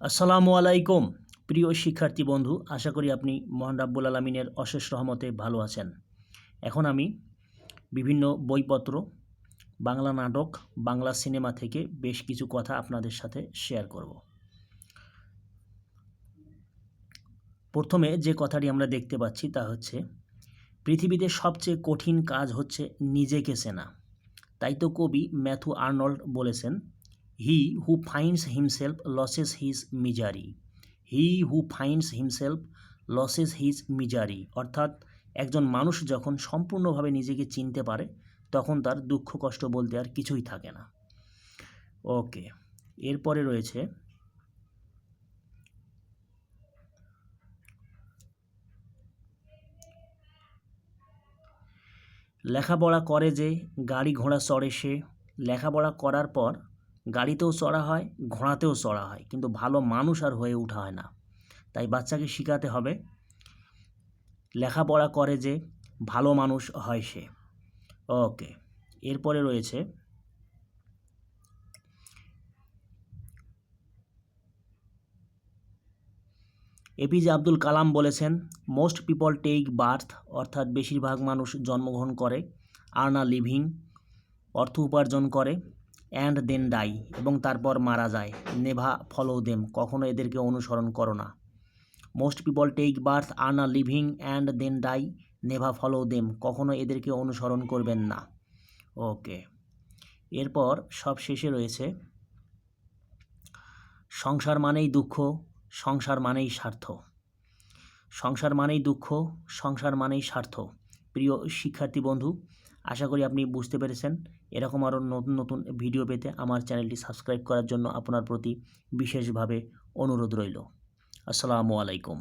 আসসালামু আলাইকুম, প্রিয় শিক্ষার্থী বন্ধু, আশা করি আপনি মহান রাব্বুল আলমিনের অশেষ রহমতে ভালো আছেন। এখন আমি বিভিন্ন বইপত্র, বাংলা নাটক, বাংলা সিনেমা থেকে বেশ কিছু কথা আপনাদের সাথে শেয়ার করব। প্রথমে যে কথাটি আমরা দেখতে পাচ্ছি তা হচ্ছে, পৃথিবীতে সবচেয়ে কঠিন কাজ হচ্ছে নিজেকে চেনা। তাই তো কবি ম্যাথু আর্নল্ড বলেছেন he who finds himself loses his misery he who finds himself loses his misery অর্থাৎ একজন মানুষ যখন সম্পূর্ণভাবে নিজেকে চিনতে পারে, তখন তার দুঃখ, কষ্ট বলতে আর কিছুই থাকে না। ওকে, এরপরে রয়েছে লেখাপড়া করে যে, গাড়ি ঘোড়া চড়ে সে। লেখাপড়া করার পর গাড়িতেও চড়া হয়, ঘোড়াতেও চড়া হয়। কিন্তু ভালো মানুষ আর হয়ে ওঠা হয় না। তাই বাচ্চাকে শেখাতে হবে, লেখাপড়া করে যে ভালো মানুষ হয় সে। ওকে এরপরে রয়েছে এপিজে আব্দুল কালাম বলেছেন মোস্ট পিপল টেক বার্থ অর্থাৎ বেশিরভাগ মানুষ জন্মগ্রহণ করে আর্ন আ লিভিং অর্থ উপার্জন করে অ্যান্ড দেন ডাই এবং তারপর মারা যায়। নেভা ফলো দেম কখনো এদেরকে অনুসরণ করো না। Most people take birth earn a living and then die never follow them কখনো এদেরকে অনুসরণ করবেন না। ওকে এরপর সব শেষে রয়েছে, সংসার মানেই দুঃখ, সংসার মানেই স্বার্থ। সংসার মানেই দুঃখ, সংসার মানেই স্বার্থ। প্রিয় শিক্ষার্থী বন্ধু আশা করি আপনি বুঝতে পেরেছেন। এরকম আরও নতুন নতুন ভিডিও পেতে আমার চ্যানেলটি সাবস্ক্রাইব করার জন্য আপনার প্রতি বিশেষভাবে অনুরোধ রইল। আসসালামু আলাইকুম।